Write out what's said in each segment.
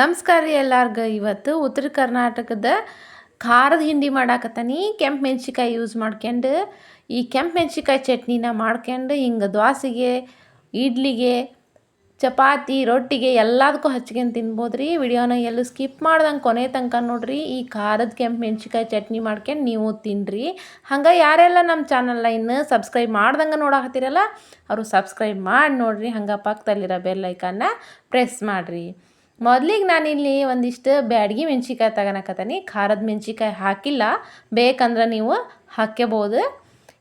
ನಮಸ್ಕಾರ ರೀ ಎಲ್ಲಾರ್ಗ. ಇವತ್ತು ಉತ್ತರ ಕರ್ನಾಟಕದ ಖಾರದ ಹಿಂಡಿ ಮಾಡಾಕತ್ತಾನಿ. ಕೆಂಪು ಮೆಣ್ಸಿಕಾಯಿ ಯೂಸ್ ಮಾಡ್ಕೊಂಡು ಈ ಕೆಂಪು ಮೆಣ್ಸಿಕಾಯಿ ಚಟ್ನಿನ ಮಾಡ್ಕೊಂಡು ಹಿಂಗೆ ದ್ವಾಸಿಗೆ ಇಡ್ಲಿಗೆ, ಚಪಾತಿ, ರೊಟ್ಟಿಗೆ ಎಲ್ಲದಕ್ಕೂ ಹಚ್ಕೊಂಡು ತಿನ್ಬೋದು ರೀ. ವಿಡಿಯೋನ ಎಲ್ಲೂ ಸ್ಕಿಪ್ ಮಾಡ್ದಂಗೆ ಕೊನೆ ತನಕ ನೋಡ್ರಿ. ಈ ಖಾರದ ಕೆಂಪು ಮೆಣ್ಸಿಕಾಯಿ ಚಟ್ನಿ ಮಾಡ್ಕೊಂಡು ನೀವು ತಿನ್ನಿರಿ ಹಂಗೆ ಯಾರೆಲ್ಲ ನಮ್ಮ ಚಾನಲ್ನ ಇನ್ನು ಸಬ್ಸ್ಕ್ರೈಬ್ ಮಾಡ್ದಂಗೆ ನೋಡಾಕತ್ತೀರಲ್ಲ, ಅವರು ಸಬ್ಸ್ಕ್ರೈಬ್ ಮಾಡಿ ನೋಡ್ರಿ. ಹಂಗೆ ಪಕ್ಕದಲ್ಲಿರೋ ಬೆಲ್ ಐಕನ್ನ ಪ್ರೆಸ್ ಮಾಡಿರಿ. ಮೊದ್ಲಿಗೆ ನಾನಿಲ್ಲಿ ಒಂದಿಷ್ಟು ಬ್ಯಾಡಗಿ ಮೆಣ್ಸಿಕಾಯಿ ತಗೊಳಕತ್ತೀನಿ ಖಾರದ ಮೆಣ್ಸಿಕಾಯಿ ಹಾಕಿಲ್ಲ. ಬೇಕಂದ್ರೆ ನೀವು ಹಾಕ್ಕೋಬೋದು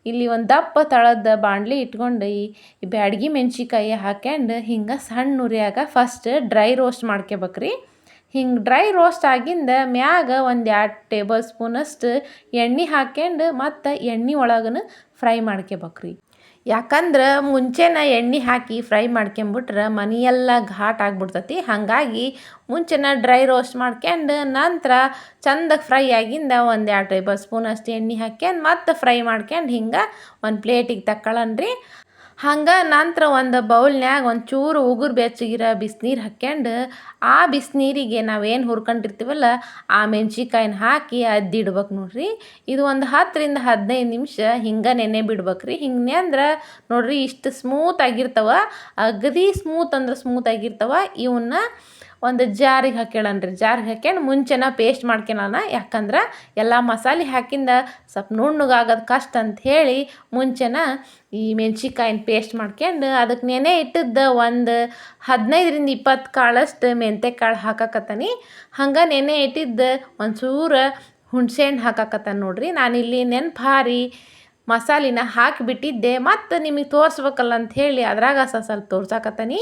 ಇಲ್ಲಿ ಒಂದು ದಪ್ಪ ತಳದ ಬಾಣಲಿ ಇಟ್ಕೊಂಡು ಈ ಬ್ಯಾಡಗಿ ಮೆಣ್ಸಿಕಾಯಿ ಹಾಕ್ಯಂಡು ಹಿಂಗೆ ಸಣ್ಣ ಉರಿಯಾಗ ಫಸ್ಟ್ ಡ್ರೈ ರೋಸ್ಟ್ ಮಾಡ್ಕೋಬೇಕ್ರಿ ಹಿಂಗೆ ಡ್ರೈ ರೋಸ್ಟ್ ಆಗಿಂದ ಮ್ಯಾಗ ಒಂದು ಎರಡು ಟೇಬಲ್ ಸ್ಪೂನಷ್ಟು ಎಣ್ಣೆ ಹಾಕ್ಯಂಡು ಮತ್ತು ಎಣ್ಣೆ ಒಳಗೂ ಫ್ರೈ ಮಾಡ್ಕೋಬೇಕ್ರಿ ಯಾಕಂದ್ರೆ ಮುಂಚೆನ ಎಣ್ಣೆ ಹಾಕಿ ಫ್ರೈ ಮಾಡ್ಕೊಂಬಿಟ್ರೆ ಮನೆಯೆಲ್ಲ ಘಾಟ್ ಆಗಿಬಿಡ್ತತಿ. ಹಾಗಾಗಿ ಮುಂಚೆನ ಡ್ರೈ ರೋಸ್ಟ್ ಮಾಡ್ಕೊಂಡು ನಂತರ ಚಂದಾಗಿ ಫ್ರೈ ಆಗಿಂದ ಒಂದು ಎರಡು ಟೇಬಲ್ ಸ್ಪೂನ್ ಅಷ್ಟು ಎಣ್ಣೆ ಹಾಕ್ಯಂಡು ಮತ್ತೆ ಫ್ರೈ ಮಾಡ್ಕೊಂಡು ಹಿಂಗೆ ಒಂದು ಪ್ಲೇಟಿಗೆ ತಕ್ಕೊಳ್ಳನ್ರಿ ಹಂಗೆ ನಂತರ ಒಂದು ಬೌಲ್ನ್ಯಾಗ ಒಂದು ಚೂರು ಉಗುರು ಬೆಚ್ಚಗಿರೋ ಬಿಸಿನೀರು ಹಾಕ್ಯಂಡು ಆ ಬಿಸಿನೀರಿಗೆ ನಾವೇನು ಹುರ್ಕೊಂಡಿರ್ತೀವಲ್ಲ, ಆ ಮೆಣ್ಸಿಕಾಯಿನ ಹಾಕಿ ಅದ್ದಿಡ್ಬೇಕು ನೋಡ್ರಿ. ಇದು ಒಂದು ಹತ್ತರಿಂದ ಹದಿನೈದು ನಿಮಿಷ ಹಿಂಗೆ ನೆನೆ ಬಿಡ್ಬೇಕು ರೀ ಹಿಂಗೆ ಅಂದ್ರೆ ನೋಡ್ರಿ ಇಷ್ಟು ಸ್ಮೂತ್ ಆಗಿರ್ತಾವ. ಅಗದಿ ಸ್ಮೂತ್ ಅಂದ್ರೆ ಸ್ಮೂತ್ ಆಗಿರ್ತಾವ. ಇವನ್ನ ಒಂದು ಜಾರಿಗೆ ಹಾಕ್ಯಳನ್ರಿ ಜಾರಿಗೆ ಹಾಕ್ಯಂಡು ಮುಂಚೆನ ಪೇಸ್ಟ್ ಮಾಡ್ಕೊಳಣ ಯಾಕಂದ್ರೆ ಎಲ್ಲ ಮಸಾಲೆ ಹಾಕಿಂದ ಸ್ವಲ್ಪ ನುಣ್ಣಗಾಗೋದು ಕಷ್ಟ ಅಂತ ಹೇಳಿ ಮುಂಚೆನ ಈ ಮೆಣ್ಸಿಕಾಯಿನ ಪೇಸ್ಟ್ ಮಾಡ್ಕೊಂಡು ಅದಕ್ಕೆ ನೆನೆ ಇಟ್ಟಿದ್ದ ಒಂದು ಹದಿನೈದರಿಂದ ಇಪ್ಪತ್ತು ಕಾಳಷ್ಟು ಮೆಂತೆ ಕಾಳು ಹಾಕಕತ್ತಾನಿ. ಹಂಗೆ ನೆನೆ ಇಟ್ಟಿದ್ದ ಒಂದು ಚೂರು ಹುಣ್ಸೆಹಣ್ಣು ಹಾಕಕತ್ತಾನ ನೋಡ್ರಿ. ನಾನಿಲ್ಲಿ ನೆನ್ಪು ಹಾರಿ ಮಸಾಲಿನ ಹಾಕಿಬಿಟ್ಟಿದ್ದೆ. ಮತ್ತು ನಿಮಗೆ ತೋರಿಸ್ಬೇಕಲ್ಲ ಅಂತ ಹೇಳಿ ಅದ್ರಾಗ ಸ್ವಲ್ಪ ತೋರ್ಸಾಕತ್ತಾನಿ.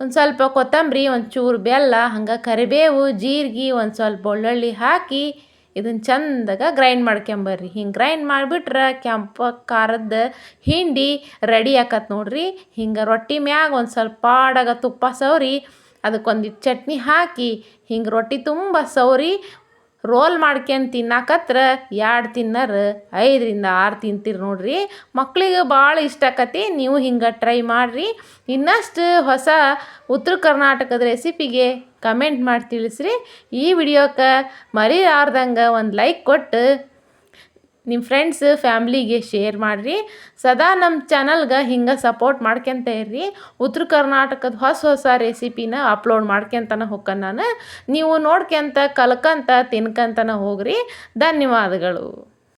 ಒಂದು ಸ್ವಲ್ಪ ಕೊತ್ತಂಬರಿ, ಒಂದು ಚೂರು ಬೆಲ್ಲ, ಹಂಗೆ ಕರಿಬೇವು, ಜೀರಿಗೆ, ಒಂದು ಸ್ವಲ್ಪ ಬೆಳ್ಳುಳ್ಳಿ ಹಾಕಿ ಇದನ್ನು ಚಂದಾಗ ಗ್ರೈಂಡ್ ಮಾಡ್ಕೊಂಬರ್ರಿ. ಹಿಂಗೆ ಗ್ರೈಂಡ್ ಮಾಡಿಬಿಟ್ರೆ ಕೆಂಪ ಖಾರದ ಹಿಂಡಿ ರೆಡಿ ಆಕತ್ ನೋಡ್ರಿ. ಹಿಂಗೆ ರೊಟ್ಟಿ ಮ್ಯಾಗ ಒಂದು ಸ್ವಲ್ಪ ಪಾಡಾಗ ತುಪ್ಪ ಸವರಿ ಅದಕ್ಕೊಂದಿಟ್ಟು ಚಟ್ನಿ ಹಾಕಿ ಹಿಂಗೆ ರೊಟ್ಟಿ ತುಂಬ ಸವರಿ ರೋಲ್ ಮಾಡ್ಕೊಂಡು ತಿನ್ನಾಕತ್ರ ಎರಡು ತಿನ್ನರು? ಐದರಿಂದ ಆರು ತಿಂತೀರಿ ನೋಡ್ರಿ. ಮಕ್ಕಳಿಗೆ ಭಾಳ ಇಷ್ಟ ಆಕತಿ, ನೀವು ಹಿಂಗೆ ಟ್ರೈ ಮಾಡಿರಿ. ಇನ್ನಷ್ಟು ಹೊಸ ಉತ್ತರ ಕರ್ನಾಟಕದ ರೆಸಿಪಿಗೆ ಕಮೆಂಟ್ ಮಾಡಿ ತಿಳಿಸ್ರಿ. ಈ ವಿಡಿಯೋಕ್ಕೆ ಮರಿಲಾರ್ದಂಗೆ ಒಂದು ಲೈಕ್ ಕೊಟ್ಟು ನಿಮ್ಮ ಫ್ರೆಂಡ್ಸ್ ಫ್ಯಾಮ್ಲಿಗೆ ಶೇರ್ ಮಾಡಿರಿ. ಸದಾ ನಮ್ಮ ಚಾನಲ್ಗೆ ಹಿಂಗೆ ಸಪೋರ್ಟ್ ಮಾಡ್ಕೊತ ಇರ್ರಿ. ಉತ್ತರ ಕರ್ನಾಟಕದ ಹೊಸ ಹೊಸ ರೆಸಿಪಿನ ಅಪ್ಲೋಡ್ ಮಾಡ್ಕೊತನ ಹೋಗ್ಕ ನಾನು. ನೀವು ನೋಡ್ಕೊಂತ ಕಲ್ಕಂತ, ತಿನ್ಕಂತನ ಹೋಗ್ರಿ. ಧನ್ಯವಾದಗಳು.